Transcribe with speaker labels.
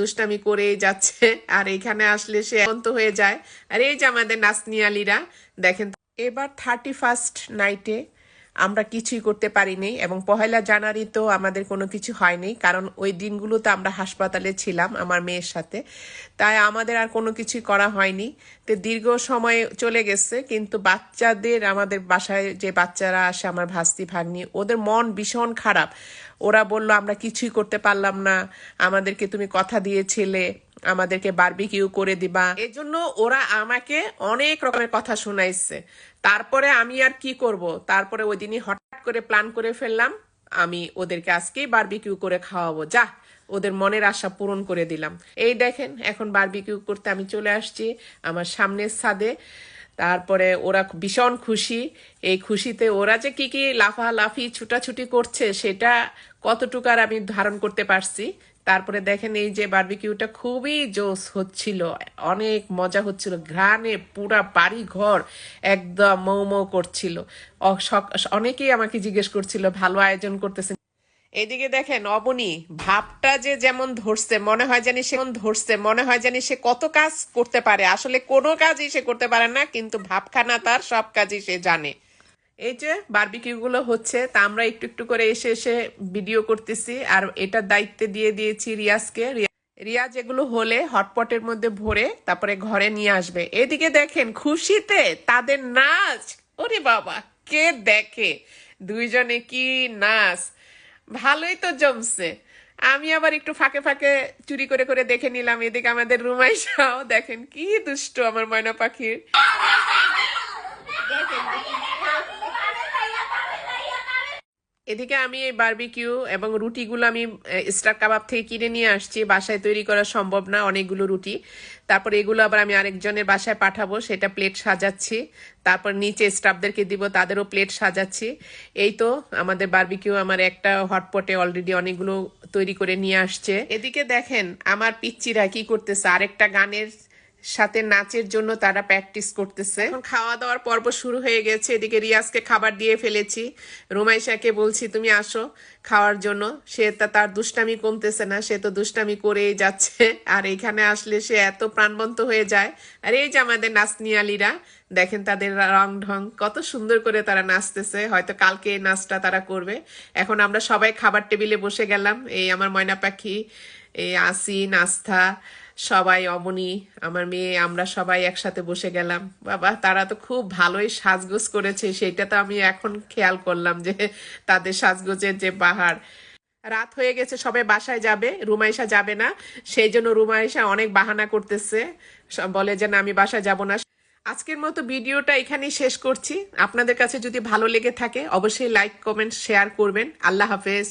Speaker 1: দুষ্টামি করেই যাচ্ছে, আর এখানে আসলে সে অন্ত হয়ে যায়। আর এই যে আমাদের নাসনিয়ালিরা, দেখেন, এবার থার্টি ফার্স্ট নাইটে আমরা কিছুই করতে পারিনি এবং পহেলা জানুয়ারি তো আমাদের কোনো কিছু হয়নি, কারণ ওই দিনগুলোতে আমরা হাসপাতালে ছিলাম আমার মেয়ের সাথে। তাই আমাদের আর কোনো কিছুই করা হয়নি। তো দীর্ঘ সময় চলে গেছে, কিন্তু বাচ্চাদের, আমাদের বাসায় যে বাচ্চারা আসে, আমার ভাস্তি, ভাগ্নি, ওদের মন ভীষণ খারাপ। ওরা বলল, আমরা কিছুই করতে পারলাম না। আমাদেরকে তুমি কথা দিয়েছিলে। আমাদেরকে বারবিকিউ করে দিবা। এজন্য ওরা আমাকে অনেক রকমের কথা শোনাইছে। তারপরে আমি আর কি করব? তারপরে ওই দিনই হঠাৎ করে প্ল্যান করে ফেললাম। আমি ওদেরকে আজকেই বারবিকিউ করে খাওয়াবো। যা, ওদের মনের আশা পূরণ করে দিলাম। এই দেখেন, এখন বারবিকিউ করতে আমি চলে আসছি আমার সামনের ছাদে। তারপরে ওরা ভীষণ খুশি। এই খুশিতে ওরা যে কি কি লাফালাফি, ছুটাছুটি করছে, সেটা কতটুকু আর আমি ধারণ করতে পারছি তারপরে দেখেন এই যে বার্বিকিউটা খুবই জোস হচ্ছিল, অনেক মজা হচ্ছিল, ঘ্রাণে পুরা বাড়ি ঘর একদম মৌ মৌ করছিল। অনেকেই আমাকে জিজ্ঞেস করছিল, ভালো আয়োজন করতেছে এদিকে দেখেন অবনী, ভাবটা যে যেমন ধরছে, মনে হয় জানি সে ধরছে, মনে হয় জানি সে কত কাজ করতে পারে। আসলে কোনো কাজই সে করতে পারে না, কিন্তু ভাবখানা তার, সব কাজই সে জানে। এই যে বারবিকিউ গুলো হচ্ছে, তা আমরা একটু একটু করে এসে এসে ভিডিও করতেছি। আর এটার দায়িত্বে দিয়ে দিয়েছি রিয়াজকে। রিয়া- রিয়াজ এগুলো হলে হটপটের মধ্যে ভরে তারপরে ঘরে নিয়ে আসবে। এদিকে দেখেন, খুশিতে তাদের নাচ। ওরে বাবা, কে দেখে? দুইজনে কি নাচ? ভালোই তো জমছে। আমি আবার একটু ফাঁকে ফাঁকে চুরি করে করে দেখে নিলাম, এদিকে আমাদের রুমাইশাও দেখেন, কি দুষ্ট আমার ময়না পাখির। এদিকে আমি এই বারবিকিউ এবং রুটিগুলো আমি স্টার কাবাব থেকে কিনে নিয়ে আসছি। বাসায় তৈরি করা সম্ভব না, অনেকগুলো রুটি। তারপর এগুলো আবার আমি আরেকজনের বাসায় পাঠাবো, সেটা প্লেট সাজাচ্ছি। তারপর নিচে স্টাফদেরকে দিব, তাদেরও প্লেট সাজাচ্ছি। এই তো আমাদের বারবিকিউ আমার একটা হটপটে অলরেডি অনেকগুলো তৈরি করে নিয়ে আসছে। এদিকে দেখেন, আমার পিচ্চিরা কি করতেছে? আরেকটা গানের সাথে নাচের জন্য তারা প্র্যাকটিস করতেছে। এখন খাওয়া দাওয়ার পর্ব শুরু হয়ে গেছে। এদিকে রিয়াজকে খাবার দিয়ে ফেলেছি। রুমাইশাকে বলছি, তুমি আসো খাওয়ার জন্য। সে তা, তার দুষ্টামি কমতেছে না। সে তো দুষ্টামি করেই যাচ্ছে। আর এখানে আসলে সে এত প্রাণবন্ত হয়ে যায়। আর এই যে আমাদের নাচনিয়ালিরা, দেখেন তাদের রং ঢং, কত সুন্দর করে তারা নাচতেছে। হয়তো কালকে এই নাচটা তারা করবে। এখন আমরা সবাই খাবার টেবিলে বসে গেলাম। এই আমার ময়না পাখি, এই আসিন, আস্থা সবাই অবনী আমার মেয়ে, আমরা সবাই একসাথে বসে গেলাম। বাবা, তারা তো খুব ভালোই সাজগোজ করেছে সেটা তো আমি এখন খেয়াল করলাম যে তাদের সাজগোজের যে বাহার রাত হয়ে গেছে, সবাই বাসায় যাবে, রুমাইশা যাবে না। সেই জন্য রুমাইশা অনেক বাহানা করতেছে। বলে যে, না, আমি বাসায় যাব না। আজকের মতো ভিডিওটা এখানেই শেষ করছি। আপনাদের কাছে যদি ভালো লেগে থাকে, অবশ্যই লাইক, কমেন্ট, শেয়ার করবেন। আল্লাহ হাফেজ।